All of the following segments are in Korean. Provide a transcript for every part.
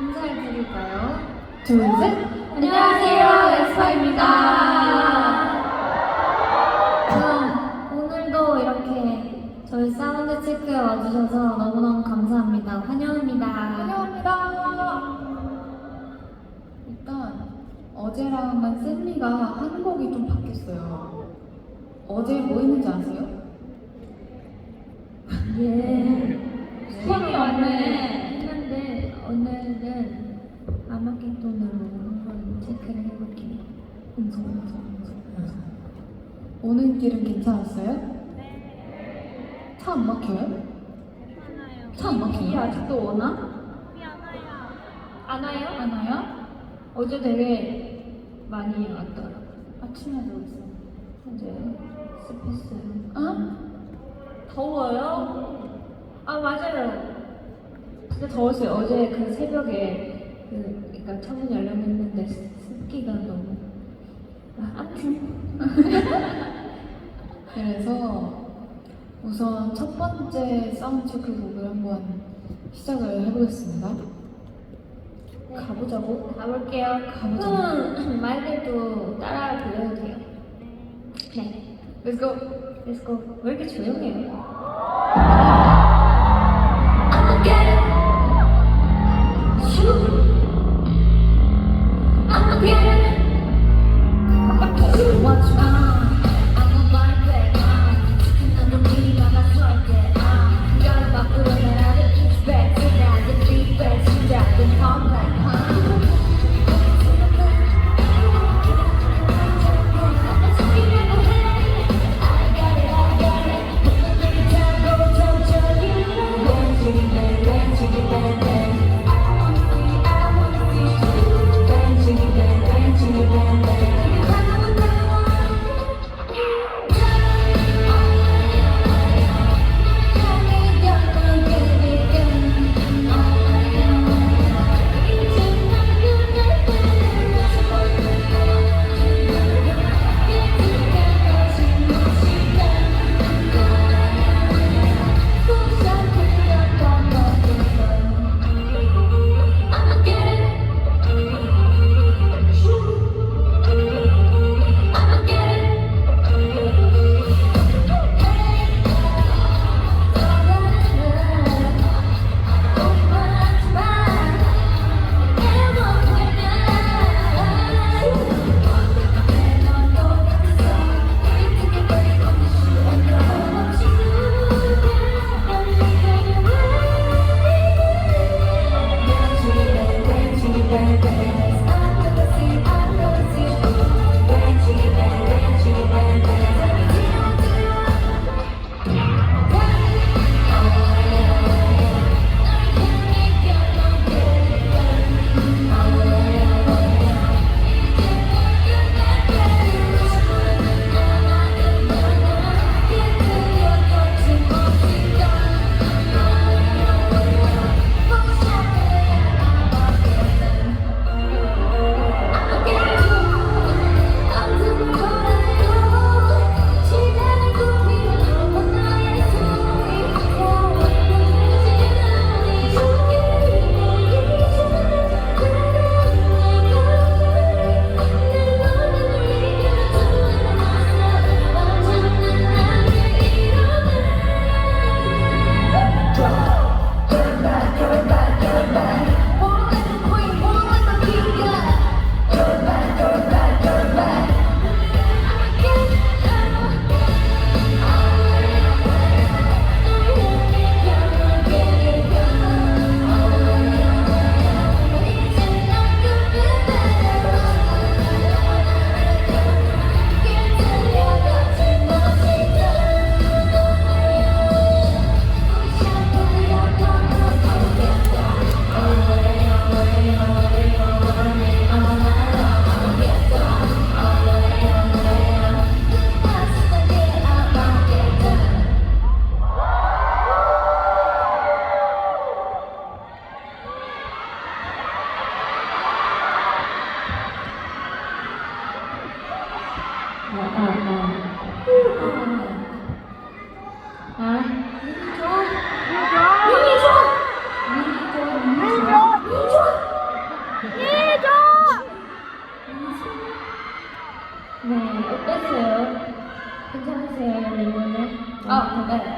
인사해 드릴까요? 둘, 셋. 안녕하세요, 에스파입니다. 오늘도 이렇게 저희 사운드 체크에 와주셔서 너무너무 감사합니다. 환영합니다. 환영합니다. 일단 어제랑은 셀리가 하는 곡이 좀 바뀌었어요. 어제 뭐 했는지 아세요? 예. 힘이 없네. 했는데 오늘은 아마겟돈으로 한번 체크를 해볼게요. 음성, 음성, 음성. 오는 길은 괜찮았어요? 차 안 막혀요? 차안 막혀요? 아직도 오나? 안 와요? 안 와요? 어제 되게 많이 왔더라. 아침에도 있어. 이제 스페이스. 어? 더워요? 아 맞아요. 진짜 더웠어요. 어제 그 새벽에 그 그러니까 창문 습- 습기가 너무. 아, 아무튼 그래서 우선 첫 번째 사운드 체크 곡을 한번 시작을 해보겠습니다. 가보자고. 가볼게요. 가보자. 음, 말들도 따라 불러도 돼요. 네, Let's go. let's go. 왜 이렇게 조용해요?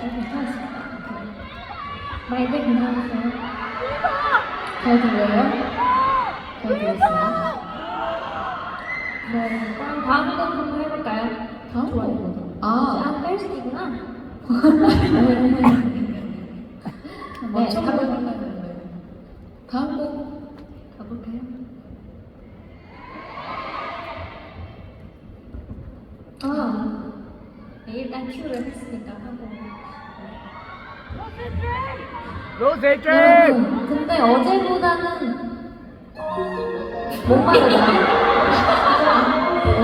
저 괜찮습니다. 마이크 괜찮으세요? 잘 들려요? 잘 들었어요? 네, 그럼 다음 곡 한번 해볼까요? 다음. 거? 아, 아, 벨스티구나. 맞춰보려 가볼- 했는데. 다음 곡 가볼까요? 아, 네, 일단 큐를 했으니까 하고. 로제 잼! 여러분, 근데 어제보다는 목마르다.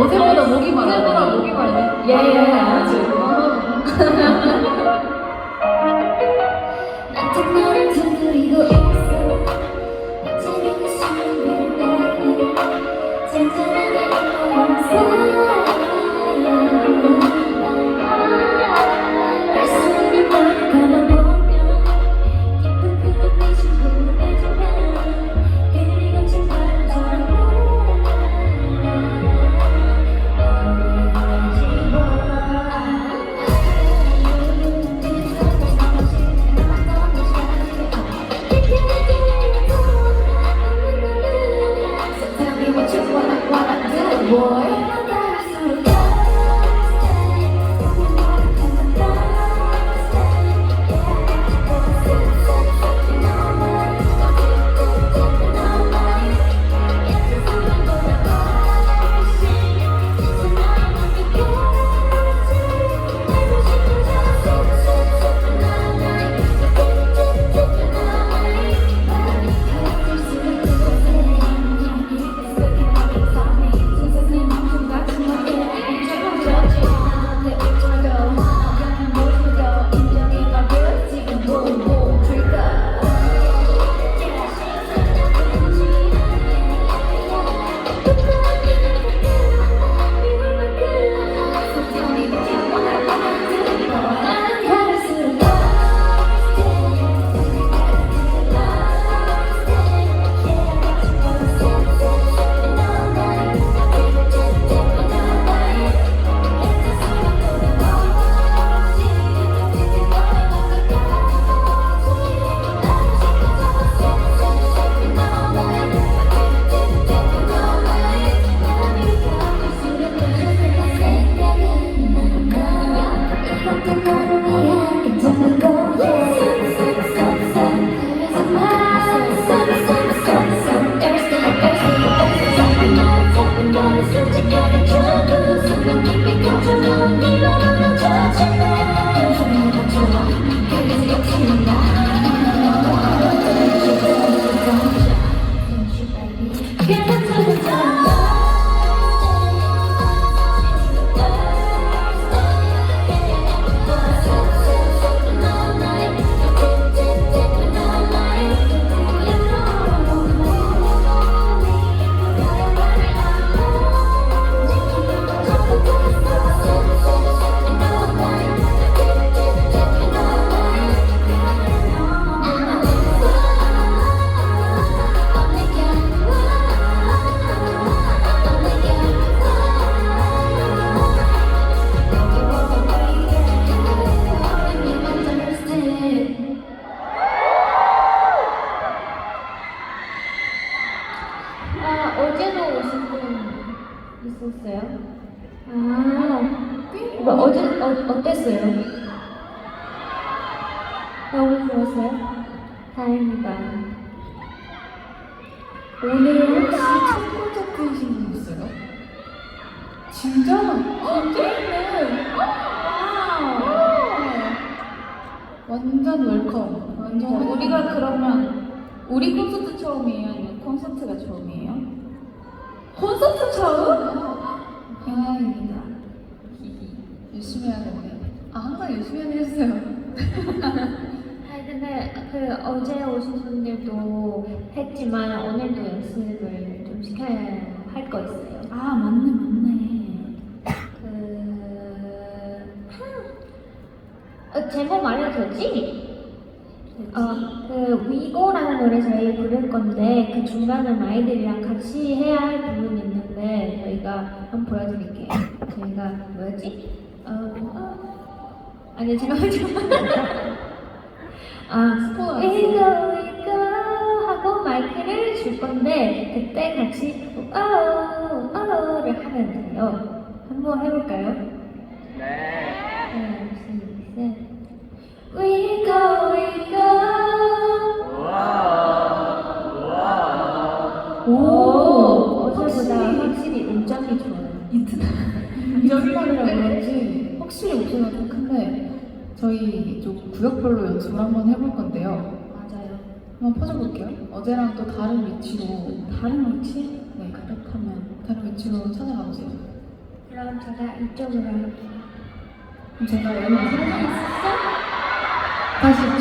어제보다 목이 말라. 예, 예, 알지. 아직 너를 두드리고 있어 잔잔하게 웃어 뭐 어제 어, 어땠어요? 너무 좋았어요? 다행이다. 오늘 혹시 첫 콘서트이신 분 있어요? 진짜? 어, 네. 완전 웰컴. 완전 어, 우리가 그러면 우리 콘서트 처음이에요? 아니면 콘서트가 처음이에요? 콘서트 처음? 영광입니다. 열심히 해야겠네. 아 항상 열심히 하긴 했어요. 아니 근데 그 어제 오신 분들도 했지만 오늘도 연습을 좀 시켜야 할 거 있어요. 아 맞네 맞네. 그 어, 제목 말해줬지? 어, 그 위고라는 노래 저희 부를 건데 그 중간에 아이들이랑 같이 해야 할 부분이 있는데 저희가 한번 보여드릴게요. 저희가 뭐였지? 어, 어, 아니 잠깐만요. 아, 이거 이거 하고 마이크를 줄 건데 그때 같이 오오오를 하면 돼요. 한번 해볼까요? 네. 하나, 둘, 셋. We go, we go. 우와. 오, 어제보다 확실히. 확실히 음정이 좋아요. 연말이라 그런지 확실히 목소리가 좀 큰데 저희 좀 구역별로 연습을 한번 해볼 건데요. 맞아요. 한번 퍼져볼게요. 어제랑 또 다른 위치로 다른 위치? 네, 그렇다면 다른 위치로 찾아가 보세요. 그럼 제가 이쪽으로 할게요. 그럼 제가 여기 다시 있죠?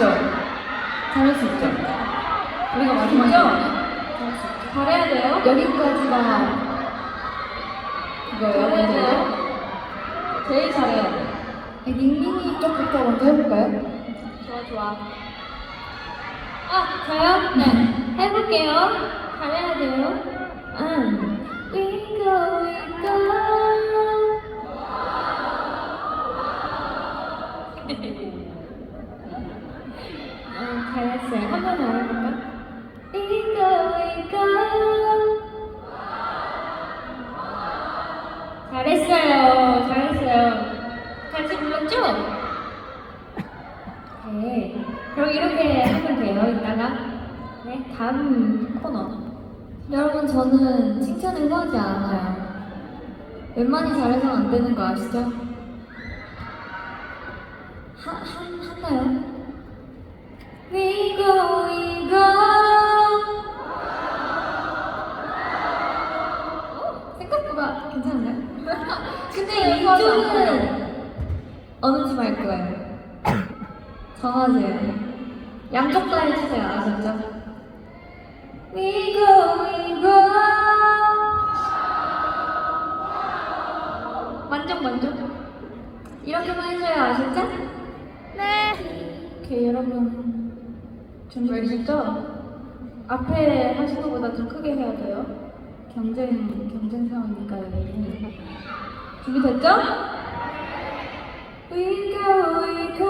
잘할 수 있죠? 우리가 마지막이죠? 잘해야 돼요? 여기까지가 그 거예요. 먼저. 제일. 네, 닝닝이 쪽부터 먼저 해볼까요? 좋아, 좋아. 아, 저요? 네. 해볼게요. 잘해야 돼요. 음. We go, we go. 어, 잘했어요. 한 번 더 해볼까? We go, we go. 잘했어요. 잘했어요. 같이 불렀죠? 네. 그럼 이렇게 하면 돼요, 이따가. 네, 다음 코너. 여러분, 저는 칭찬을 후하지 않아요. 웬만히 잘해서 안 되는 거 아시죠? 하, 한, 하나요? We 이쪽은 어느 집할 거예요? 정하세요. 양쪽 다 해주세요. 아셨죠? We go, we go. 만족, 만족. 이렇게만 해줘요. 아셨죠? 네. 오케이, 여러분. 준비되셨죠? 앞에 하신 것보다 좀 크게 해야 돼요. 경쟁, 경쟁 상황이니까 여기. 준비됐죠? We go, we go.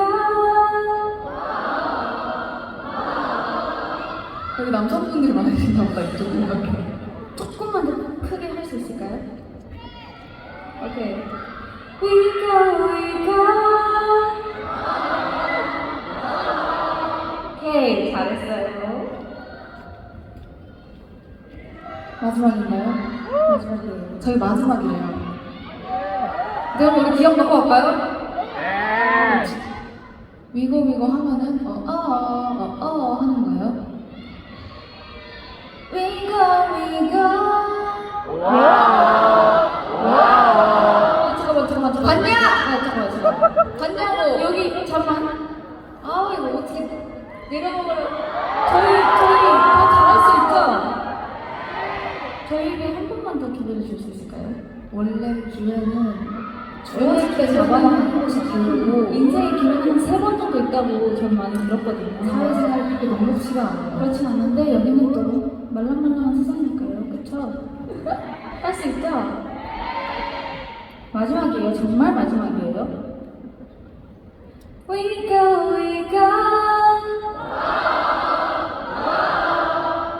여기 남성분들이 많으신가 보다, 이쪽 생각해. 조금만 더 크게 할 수 있을까요? 오케이. We go, we go. 오케이. 잘했어요. 마지막인가요? 마지막이에요. 저희 마지막이에요. 그럼 우리 기억 넣고 갈까요? 네. 위고 위고 하면은 어, 어, 어, 어, 어 하는 거예요. 위고 위고. 우와. 아, 잠깐만 잠깐만 잠깐만 봤냐? 아 잠깐만 잠깐만 봤냐고 여기 잠깐만 아 이거 어떻게 내려먹으려 저희 저희 더 잘할 수 있죠? 저희에게 한 번만 더 기다려 줄 수 있을까요? 원래 기회는 어렸을 때 잡아야 하는 것이 기회고 인생의 기회는 한세 번 정도 있다고 전 많이 들었거든요. 사회생활 그렇게 녹록지가 않아요. 그렇진 않은데 여기는 또 말랑말랑한 세상이니까요. 그쵸? 할 수 있죠? 마지막이에요. 정말 마지막이에요. We go, we go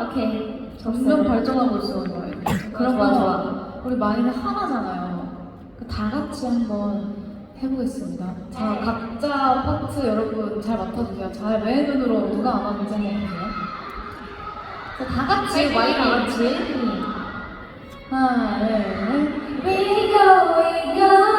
오케이. 점점 발전하고 있어 그런 거 좋아. 우리 마이는 하나잖아요. 그 다 같이 한번 해보겠습니다. 자 각자 파트 여러분 잘 맡아주세요. 잘왼 눈으로 누가 안 하는지 한번 보세요? 자, 다 같이 마이 다 같이. 하나 둘 셋. We go, we go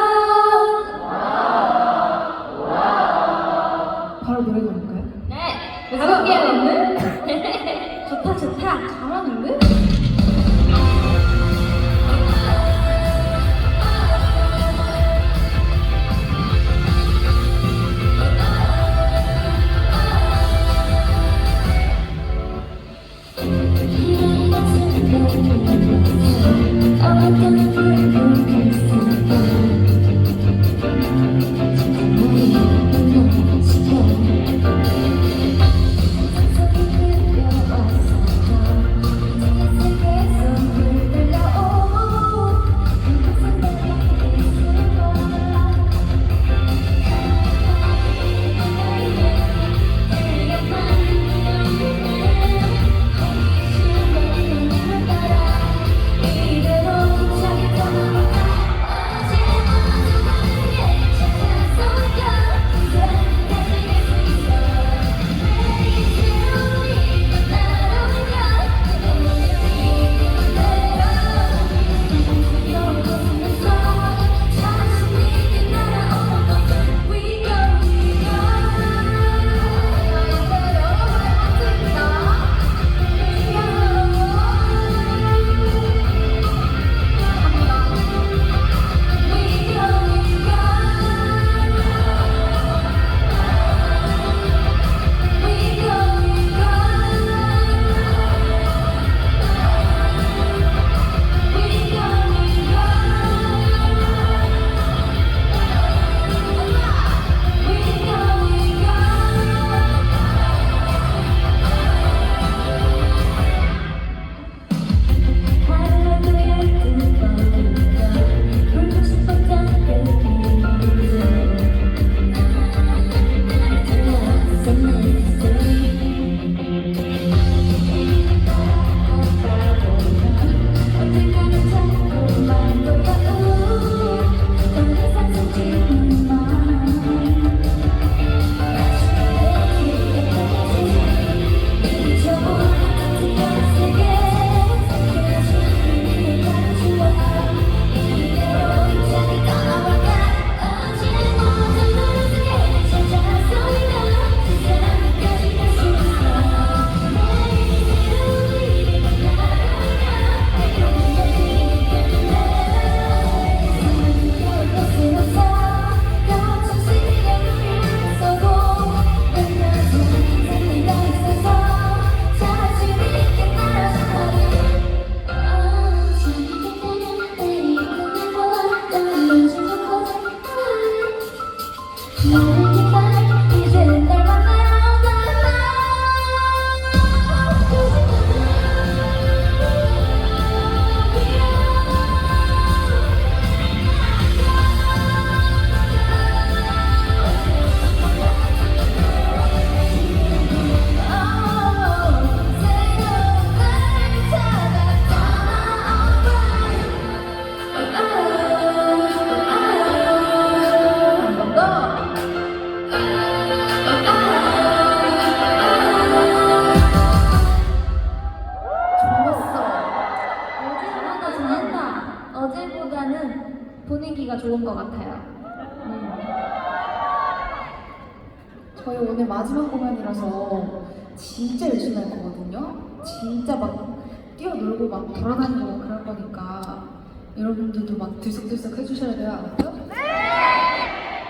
할 거거든요. 진짜 막 뛰어놀고 막 돌아다니고 그럴 거니까 여러분들도 막 들썩들썩 해주셔야 돼요. 알았죠?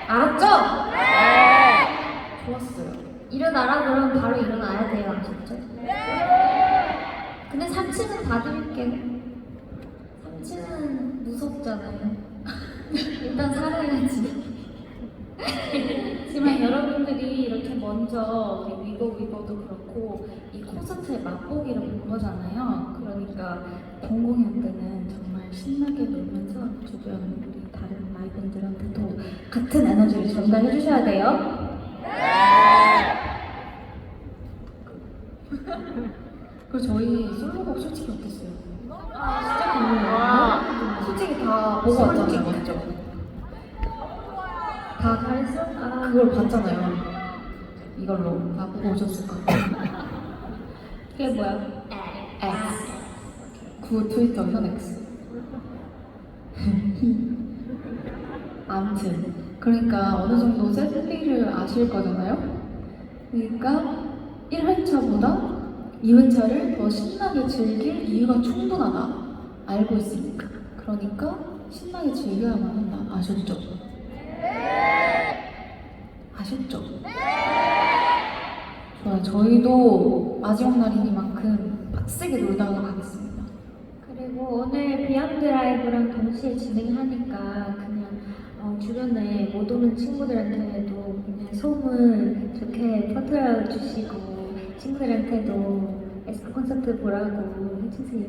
알았죠? 좋았어요. 일어나라 그러면 바로 일어나야 돼요. 아셨죠? 근데 3층은 봐드릴게요. 3층은 무섭잖아요. 일단 살아야지. 하지만 여러분들이 이렇게 먼저 위고 위고도 그렇고 이 콘서트의 맛보기를 본 거잖아요. 그러니까 본 공연 때는 정말 신나게 놀면서 주변 우리 다른 마이분들한테도 같은 에너지를 전달해 주셔야 돼요. 그리고 저희 솔로곡 솔직히 어땠어요? 진짜 궁금해요. 솔직히 다 보고 왔잖아요, 먼저. 다 잘했어? 아, 그걸 봤잖아요. 이걸로 다 보고 오셨을 거예요. 그게 뭐야? X. 구 트위터 현X. 아무튼 그러니까 어느 정도 셀리를 아실 거잖아요. 그러니까 1회차보다 2회차를 더 신나게 즐길 이유가 충분하다. 알고 있으니까. 그러니까 신나게 즐겨야만 한다. 아셨죠? 아셨죠? 좋아요. 저희도 마지막 날이니만큼 빡세게 놀다가 가겠습니다. 그리고 오늘 비욘드 라이브랑 동시에 진행하니까 그냥 어, 주변에 못 오는 친구들한테도 그냥 소문 좋게 퍼뜨려 주시고 친구들한테도 에스파 콘서트 보라고 해주세요.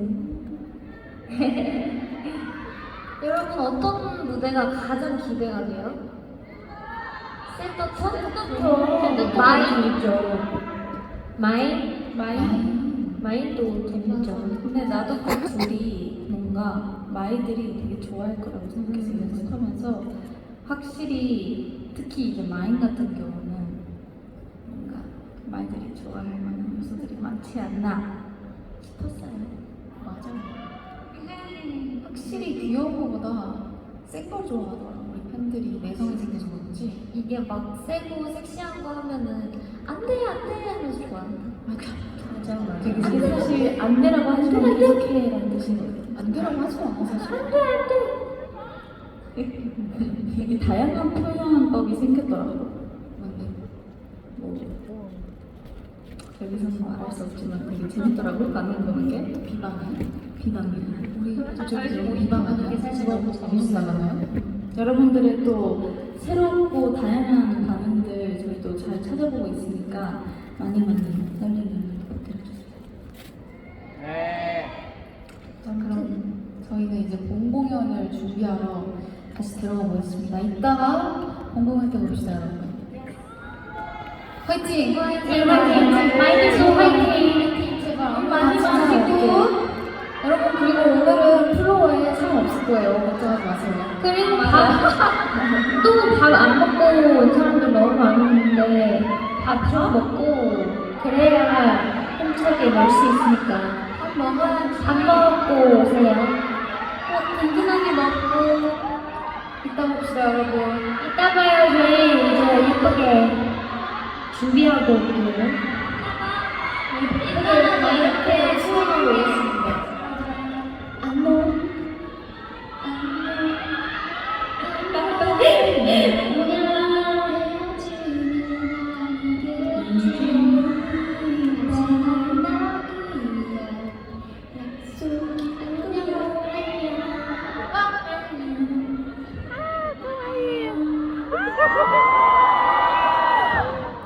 여러분 어떤 무대가 가장 기대가 돼요? 센터 톤부터 마인 있죠. 마인 마이 마인도 재밌죠. 근데 나도 그 둘이 뭔가 마이들이 되게 좋아할 거라고 생각해서 연습하면서 확실히 특히 이제 마인 같은 경우는 뭔가 마이들이 좋아할 만한 요소들이 많지 않나 싶었어요. 맞아. 확실히 귀여운 거보다 센걸 좋아하더라고. 우리 팬들이 내성이 생겨서 그런지. 이게 막 세고 섹시한 거 하면은 안돼 안돼 하면서 좋아한다. 되게 이게 사실 사실 안돼라고 하시면 이렇게 라는 뜻이거든요. 안 되라고 하지 마, 사실. 되게 다양한 표현법이 생겼더라고요. 맞네. 뭐 여기서는 말할 수 없지만 되게 재밌더라고요. 가는 보는 게 비방해. 비방이에요. 우리 저쪽에서 비방하냐? 집업 뉴스 나가나요? 여러분들의 또 새롭고 다양한 반응들 저희도 잘 찾아보고 있으니까 많이 많이 설레는 부탁드려주세요. 네. 자, 그럼 저희는 이제 본 공연을 준비하러 다시 들어가 보겠습니다. 이따가 본 공연 때 봅시다, 여러분. 화이팅! 화이팅 화이팅 마이너스 화이팅 제발 많이 마시고 여러분 그리고 오늘은 플로어에 사람 없을 거예요. 걱정하지 마세요. 그리고 밥또 밥 안 먹고 온 사람들 너무 많은데 밥 좀 먹고 그래야 힘차게 놀 수 있으니까 밥 먹어야지. 밥 먹고 오세요. 어, 든든하게 먹고 이따 봅시다, 여러분. 이따 봐요 저희 이제 예쁘게 준비하고 올게요. 예쁘게